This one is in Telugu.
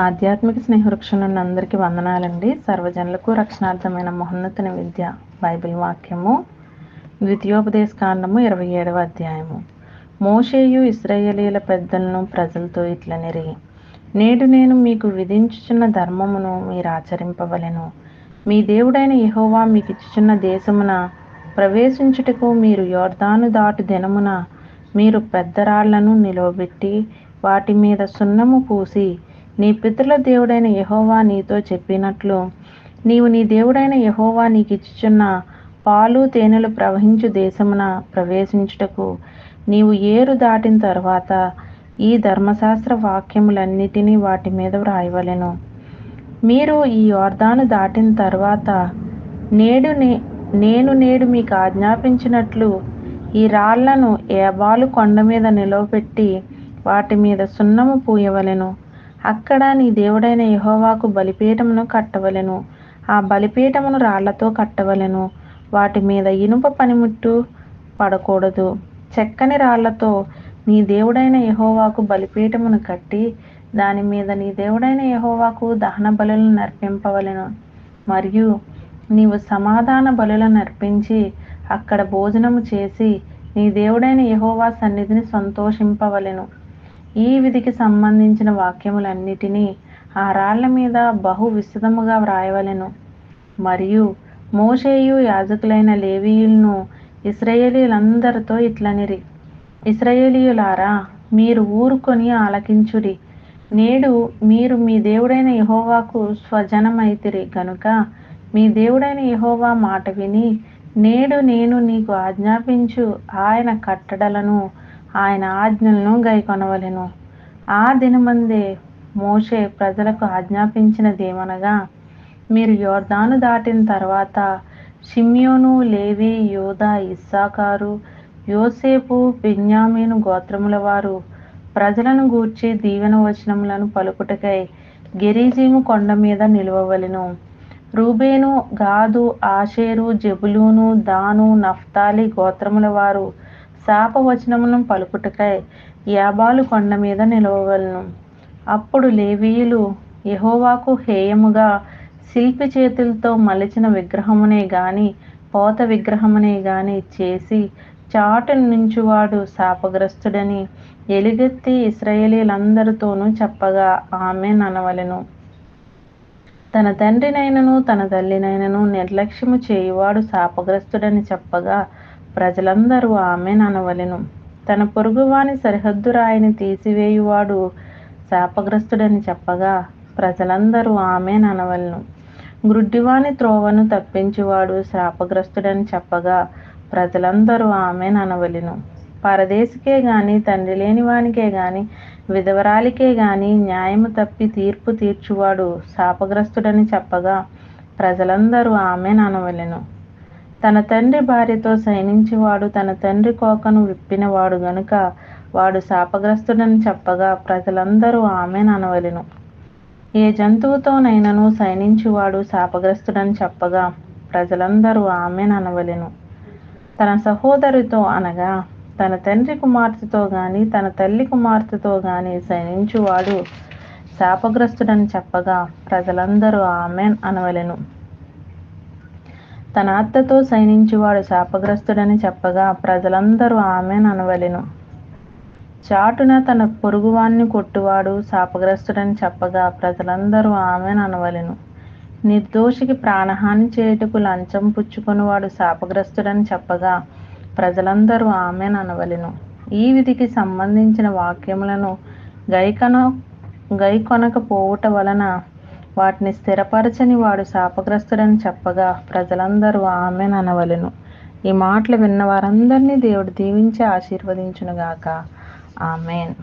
ఆధ్యాత్మిక స్నేహవృక్షం నుండి అందరికీ వందనాలండి. సర్వజనులకు రక్షణార్థమైన మహోన్నతన విద్య బైబిల్ వాక్యము ద్వితీయోపదేశ కాండము ఇరవై ఏడవ అధ్యాయము. మోషేయు ఇస్రాయేలీల పెద్దలను ప్రజలతో ఇట్లనిరి నేడు నేను మీకు విధించుచున్న ధర్మమును మీరు ఆచరింపవలెను. మీ దేవుడైన యహోవా మీకు ఇచ్చుచున్న దేశమున ప్రవేశించుటకు మీరు యోర్ధాను దాటు దినమున మీరు పెద్ద రాళ్ళను నిలవబెట్టి వాటి మీద సున్నము పూసి నీ పితృల దేవుడైన యహోవా నీతో చెప్పినట్లు నీవు నీ దేవుడైన యహోవా నీకు ఇచ్చుచున్న పాలు తేనెలు ప్రవహించు దేశమున ప్రవేశించుటకు నీవు ఏరు దాటిన తర్వాత ఈ ధర్మశాస్త్ర వాక్యములన్నిటినీ వాటి మీద వ్రాయవలెను. మీరు ఈ యోర్దాను దాటిన తర్వాత నేడు నే నేను నేడు మీకు ఆజ్ఞాపించినట్లు ఈ రాళ్ళను ఏబాలు కొండ మీద నిలవపెట్టి వాటి మీద సున్నము పూయవలెను. అక్కడ నీ దేవుడైన యహోవాకు బలిపీఠమును కట్టవలెను. ఆ బలిపీఠమును రాళ్ళతో కట్టవలెను. వాటి మీద ఇనుప పనిముట్టు పడకూడదు. చెక్కని రాళ్ళతో నీ దేవుడైన యహోవాకు బలిపీఠమును కట్టి దాని మీద నీ దేవుడైన యహోవాకు దహన బలులను నర్పింపవలెను. మరియు నీవు సమాధాన బలులను నర్పించి అక్కడ భోజనము చేసి నీ దేవుడైన యహోవా సన్నిధిని సంతోషింపవలెను. ఈ విధికి సంబంధించిన వాక్యములన్నిటినీ ఆ రాళ్ళ మీద బహు విశదముగా వ్రాయవలెను. మరియు మోషేయు యాజకులైన లేవీయులను ఇస్రయేలీలందరితో ఇట్లనిరి. ఇస్రయేలీయులారా మీరు ఊరుకొని ఆలకించుడి. నేడు మీరు మీ దేవుడైన యహోవాకు స్వజనమైతిరి గనుక మీ దేవుడైన యహోవా మాట విని నేడు నేను నీకు ఆజ్ఞాపించు ఆయన కట్టడలను ఆయన ఆజ్ఞలను గైకొనవలెను ఆ దినమందే మోషే ప్రజలకు ఆజ్ఞాపించినదేమనగా మీరు యోర్దాను దాటిన తర్వాత షిమ్యోను లేవి యోధా ఇస్సాకారు యోసేపు బెన్యామీను గోత్రముల వారు ప్రజలను గూర్చి దీవెన వచనములను పలుకుటకై గెరీజీము కొండ మీద నిలువవలెను. Reuben Gad Asher Zebulun Dan Naphtali గోత్రముల వారు శాపవచనములను పలుకుటకై యాబాలు కొండ మీద నిలవవలను. అప్పుడు లేవీయులు యహోవాకు హేయముగా శిల్పి చేతులతో మలిచిన విగ్రహమునే గాని పోత విగ్రహమునే గాని చేసి చాటు నుంచువాడు శాపగ్రస్తుడని ఎలుగెత్తి ఇస్రాయేలీలందరితోనూ చెప్పగా ఆమె ననవలెను తన తండ్రినైనను తన తల్లినైనను నిర్లక్ష్యము చేయువాడు శాపగ్రస్తుడని చెప్పగా ప్రజలందరూ ఆమె ననవలెను. తన పొరుగువాని సరిహద్దు రాయిని తీసివేయువాడు శాపగ్రస్తుడని చెప్పగా ప్రజలందరూ ఆమె ననవలను. గ్రుడ్డివాని త్రోవను తప్పించువాడు శాపగ్రస్తుడని చెప్పగా ప్రజలందరూ ఆమె ననవలెను. పరదేశికే గాని తండ్రి లేని వానికే గాని విధవరాలికే గాని న్యాయము తప్పి తీర్పు తీర్చువాడు శాపగ్రస్తుడని చెప్పగా ప్రజలందరూ ఆమె ననవలెను. తన తండ్రి భార్యతో సైనించేవాడు తన తండ్రి కోకను విప్పినవాడు గనుక వాడు శాపగ్రస్తుడని చెప్పగా ప్రజలందరూ ఆమె అనవలెను ఏ జంతువుతోనైనను సైనించువాడు శాపగ్రస్తుడని చెప్పగా ప్రజలందరూ ఆమె అనవలెను తన సహోదరితో అనగా తన తండ్రి కుమార్తెతో గాని తన తల్లి కుమార్తెతో గాని శయనించువాడు శాపగ్రస్తుడని చెప్పగా ప్రజలందరూ ఆమెన్ అనవలెను తన అత్తతో సైనించువాడు శాపగ్రస్తుడని చెప్పగా ప్రజలందరూ ఆమె అనవలెను చాటున తన పొరుగువాణ్ణి కొట్టువాడు శాపగ్రస్తుడని చెప్పగా ప్రజలందరూ ఆమె అనవలెను నిర్దోషికి ప్రాణహాని చేయుటకు లంచం పుచ్చుకొనివాడు శాపగ్రస్తుడని చెప్పగా ప్రజలందరూ ఆమె అనవలెను ఈ విధికి సంబంధించిన వాక్యములను గైకన గైకొనకపోవుట వలన వాటిని స్థిరపరచని వాడు శాపగ్రస్తుడని చెప్పగా ప్రజలందరూ ఆమె అనవలెను ఈ మాటలు విన్న వారందరినీ దేవుడు దీవించి ఆశీర్వదించునుగాక. ఆమెన్.